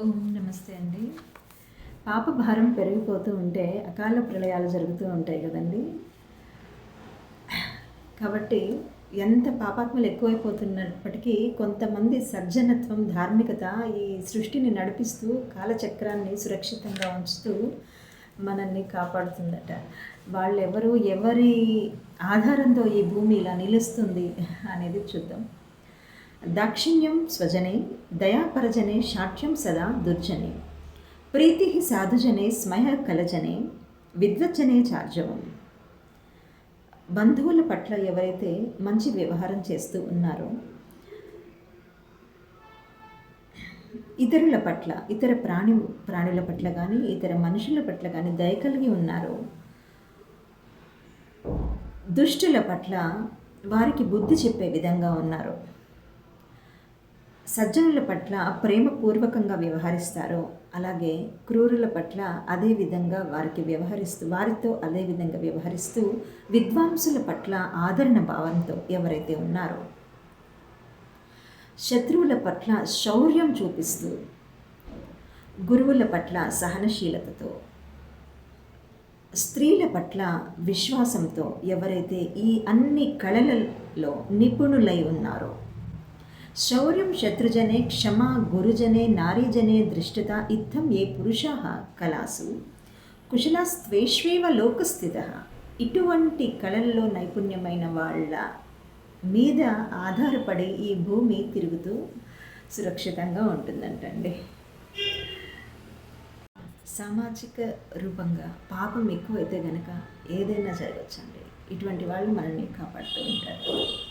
ఓం నమస్తే అండి. పాప భారం పెరిగిపోతూ ఉంటే అకాల ప్రళయాలు జరుగుతూ ఉంటాయి కదండి. కాబట్టి ఎంత పాపాత్మలు ఎక్కువైపోతున్నప్పటికీ కొంతమంది సజ్జనత్వం ధార్మికత ఈ సృష్టిని నడిపిస్తూ కాలచక్రాన్ని సురక్షితంగా ఉంచుతూ మనల్ని కాపాడుతుందట. వాళ్ళెవరు ఎవరి ఆధారంతో ఈ భూమి ఇలా నిలుస్తుంది అనేది చూద్దాం. దాక్షిణ్యం స్వజనే దయాపరజనే శాఠ్యం సదా దుర్జనే. ప్రీతి సాధుజనే స్మయ కలజనే విద్వజ్జనే చార్జవం. బంధువుల పట్ల ఎవరైతే మంచి వ్యవహారం చేస్తూ ఉన్నారో ఇతరుల పట్ల ఇతర ప్రాణి ప్రాణుల పట్ల కానీ ఇతర మనుషుల పట్ల కానీ దయ కలిగి ఉన్నారో దుష్టుల పట్ల వారికి బుద్ధి చెప్పే విధంగా ఉన్నారు సజ్జనుల పట్ల ప్రేమపూర్వకంగా వ్యవహరిస్తారో అలాగే క్రూరుల పట్ల అదే విధంగా వారికి వ్యవహరిస్తూ వారితో అదే విధంగా వ్యవహరిస్తూ విద్వాంసుల పట్ల ఆదరణ భావంతో ఎవరైతే ఉన్నారో శత్రువుల పట్ల శౌర్యం చూపిస్తూ గురువుల పట్ల సహనశీలతతో స్త్రీల పట్ల విశ్వాసంతో ఎవరైతే ఈ అన్ని కళలలో నిపుణులై ఉన్నారో శౌర్యం శత్రుజనే క్షమ గురుజనే నారీజనే దృష్టత ఇత్థం ఏ పురుష కళాసు. కుశలస్త్వేష్వేవ లోకస్థిత. ఇటువంటి కళల్లో నైపుణ్యమైన వాళ్ళ మీద ఆధారపడి ఈ భూమి తిరుగుతూ సురక్షితంగా ఉంటుందంటండి. సామాజిక రూపంగా పాపం ఎక్కువైతే గనక ఏదైనా జరగచ్చండి. ఇటువంటి వాళ్ళు మనల్ని కాపాడుతూ ఉంటారు.